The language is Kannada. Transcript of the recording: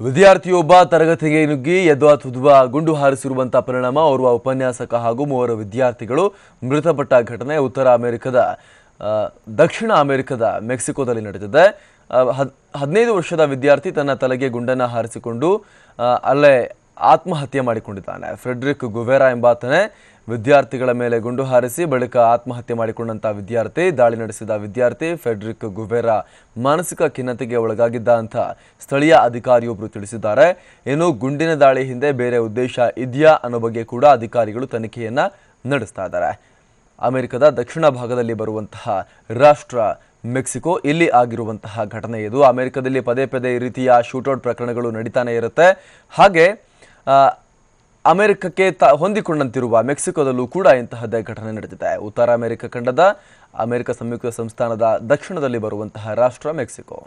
ವಿದ್ಯಾರ್ಥಿಯೊಬ್ಬ ತರಗತಿಗೆ ನುಗ್ಗಿ ಯದ್ವಾ ತುದ್ವಾ ಗುಂಡು ಹಾರಿಸಿರುವಂತಹ ಪರಿಣಾಮ ಓರ್ವ ಉಪನ್ಯಾಸಕ ಹಾಗೂ ಮೂವರು ವಿದ್ಯಾರ್ಥಿಗಳು ಮೃತಪಟ್ಟ ಘಟನೆ ಉತ್ತರ ಅಮೆರಿಕದ ದಕ್ಷಿಣ ಅಮೆರಿಕದ ಮೆಕ್ಸಿಕೋದಲ್ಲಿ ನಡೆದಿದೆ. ಹದಿನೈದು ವರ್ಷದ ವಿದ್ಯಾರ್ಥಿ ತನ್ನ ತಲೆಗೆ ಗುಂಡನ್ನು ಹಾರಿಸಿಕೊಂಡು ಅಲ್ಲೇ ಆತ್ಮಹತ್ಯೆ ಮಾಡಿಕೊಂಡಿದ್ದಾನೆ. ಫ್ರೆಡ್ರಿಕ್ ಗುವೆರಾ ಎಂಬಾತನೇ ವಿದ್ಯಾರ್ಥಿಗಳ ಮೇಲೆ ಗುಂಡು ಹಾರಿಸಿ ಬಳಿಕ ಆತ್ಮಹತ್ಯೆ ಮಾಡಿಕೊಂಡಂತ ವಿದ್ಯಾರ್ಥಿ, ದಾಳಿ ನಡೆಸಿದ ವಿದ್ಯಾರ್ಥಿ ಫೆಡ್ರಿಕ್ ಗುವೆರಾ ಮಾನಸಿಕ ಖಿನ್ನತೆಗೆ ಒಳಗಾಗಿದ್ದ ಅಂತ ಸ್ಥಳೀಯ ಅಧಿಕಾರಿಯೊಬ್ಬರು ತಿಳಿಸಿದ್ದಾರೆ. ಇನ್ನು ಗುಂಡಿನ ದಾಳಿ ಹಿಂದೆ ಬೇರೆ ಉದ್ದೇಶ ಇದೆಯಾ ಅನ್ನೋ ಬಗ್ಗೆ ಕೂಡ ಅಧಿಕಾರಿಗಳು ತನಿಖೆಯನ್ನ ನಡೆಸ್ತಾ ಇದ್ದಾರೆ. ಅಮೆರಿಕದ ದಕ್ಷಿಣ ಭಾಗದಲ್ಲಿ ಬರುವಂತಹ ರಾಷ್ಟ್ರ ಮೆಕ್ಸಿಕೋ ಇಲ್ಲಿ ಆಗಿರುವಂತಹ ಘಟನೆ ಇದು. ಅಮೆರಿಕದಲ್ಲಿ ಪದೇ ಪದೇ ಈ ರೀತಿಯ ಶೂಟೌಟ್ ಪ್ರಕರಣಗಳು ನಡೀತಾನೆ ಇರುತ್ತೆ. ಹಾಗೆ ಅಮೆರಿಕಕ್ಕೆ ತ ಹೊಂದಿಕೊಂಡಂತಿರುವ ಮೆಕ್ಸಿಕೋದಲ್ಲೂ ಕೂಡ ಇಂತಹದ್ದೇ ಘಟನೆ ನಡೆದಿದೆ. ಉತ್ತರ ಅಮೆರಿಕ ಖಂಡದ ಅಮೆರಿಕ ಸಂಯುಕ್ತ ಸಂಸ್ಥಾನದ ದಕ್ಷಿಣದಲ್ಲಿ ಬರುವಂತಹ ರಾಷ್ಟ್ರ ಮೆಕ್ಸಿಕೋ.